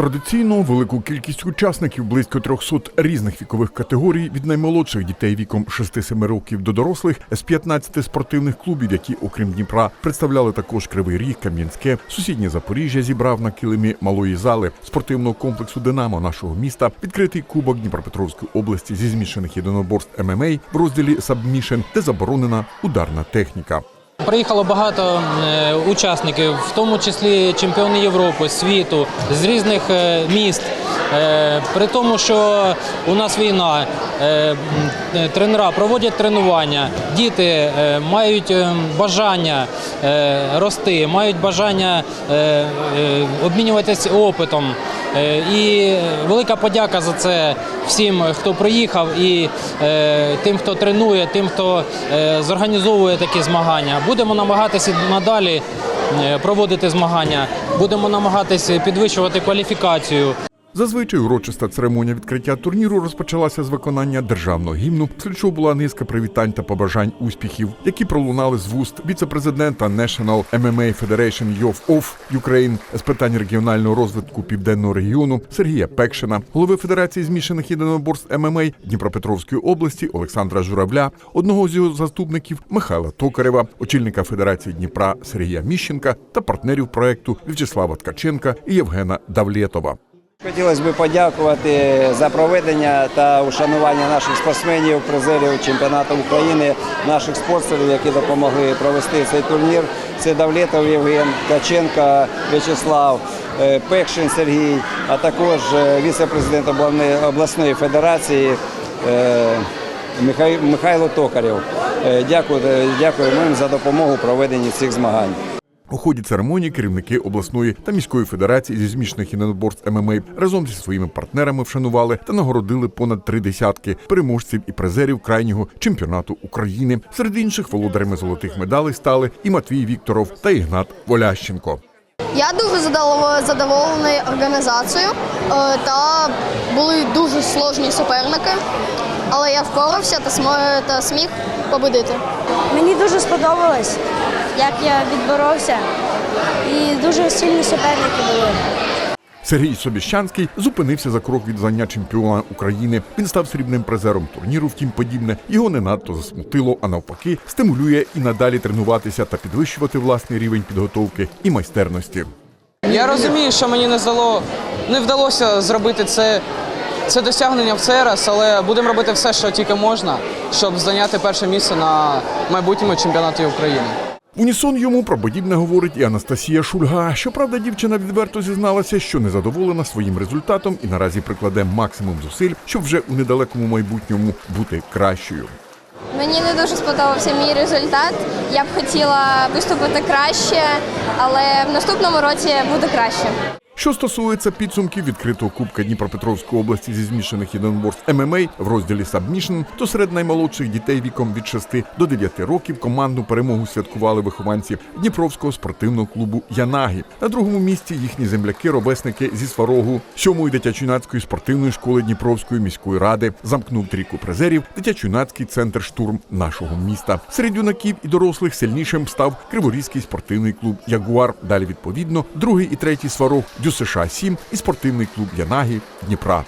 Традиційно велику кількість учасників близько 300 різних вікових категорій від наймолодших дітей віком 6-7 років до дорослих з 15 спортивних клубів, які, окрім Дніпра, представляли також Кривий Ріг, Кам'янське, сусіднє Запоріжжя зібрав на килимі малої зали спортивного комплексу Динамо нашого міста відкритий кубок Дніпропетровської області зі змішаних єдиноборств ММА в розділі Сабмішен, де заборонена ударна техніка. Приїхало багато е, учасників, в тому числі чемпіони Європи, світу, з різних е, міст. Е, При тому, що у нас війна, тренера проводять тренування, діти мають е, бажання рости, мають бажання обмінюватися опитом. Е, І велика подяка за це всім, хто приїхав, і е, тим, хто тренує, тим, хто е, зорганізовує такі змагання. Будемо намагатися надалі е, проводити змагання, будемо намагатися підвищувати кваліфікацію. Зазвичай урочиста церемонія відкриття турніру розпочалася з виконання державного гімну, після чого була низка привітань та побажань успіхів, які пролунали з вуст віце-президента National MMA Federation Youth of Ukraine з питань регіонального розвитку південного регіону Сергія Пекшина, голови Федерації змішаних єдиноборств ММА Дніпропетровської області Олександра Журавля, одного з його заступників Михайла Токарева, очільника Федерації Дніпра Сергія Міщенка та партнерів проекту В'ячеслава Ткаченка і Євгена Давлєтова. Хотілося б подякувати за проведення та ушанування наших спортсменів, призерів чемпіонату України, наших спонсорів, які допомогли провести цей турнір. Це Давлетов Євген, Ткаченко В'ячеслав, е, Пекшин Сергій, а також е, віце-президент обласної- федерації е, Михайло Токарєв. Е, Дякую, їм за допомогу у проведенні цих змагань. У ході церемонії керівники обласної та міської федерації зі змішаних єдиноборств ММА разом зі своїми партнерами вшанували та нагородили понад три десятки переможців і призерів крайнього чемпіонату України. Серед інших володарями золотих медалей стали і Матвій Вікторов та Ігнат Волященко. Я дуже задовол- задоволений організацією е, та були дуже сложні суперники, але я впорався та смо- та зміг победити. Мені дуже сподобалось, як я відборовся, і дуже сильні суперники були. Сергій Собіщанський зупинився за крок від звання чемпіона України. Він став срібним призером турніру. Втім, подібне його не надто засмутило, а навпаки, стимулює і надалі тренуватися та підвищувати власний рівень підготовки і майстерності. Я розумію, що мені не здало, не вдалося зробити це, це досягнення в цей раз, але будемо робити все, що тільки можна, щоб зайняти перше місце на майбутньому чемпіонаті України. Унісон йому про подібне говорить і Анастасія Шульга. Щоправда, дівчина відверто зізналася, що незадоволена своїм результатом і наразі прикладе максимум зусиль, щоб вже у недалекому майбутньому бути кращою. Мені не дуже сподобався мій результат. Я б хотіла виступити краще, але в наступному році буде краще. Що стосується підсумків відкритого кубка Дніпропетровської області зі змішаних єдиноборств ММА в розділі Сабмішн, то серед наймолодших дітей віком від 6 до 9 років командну перемогу святкували вихованці Дніпровського спортивного клубу Янаги. На другому місці їхні земляки, ровесники зі Сварогу, сьомої дитячо-юнацької спортивної школи Дніпровської міської ради замкнув трійку призерів дитячо-юнацький центр штурм нашого міста. Серед юнаків і дорослих сильнішим став Криворізький спортивний клуб Ягуар. Далі відповідно другий і третій сварог ДЮСШ 7 і спортивний клуб Янагі Дніпра.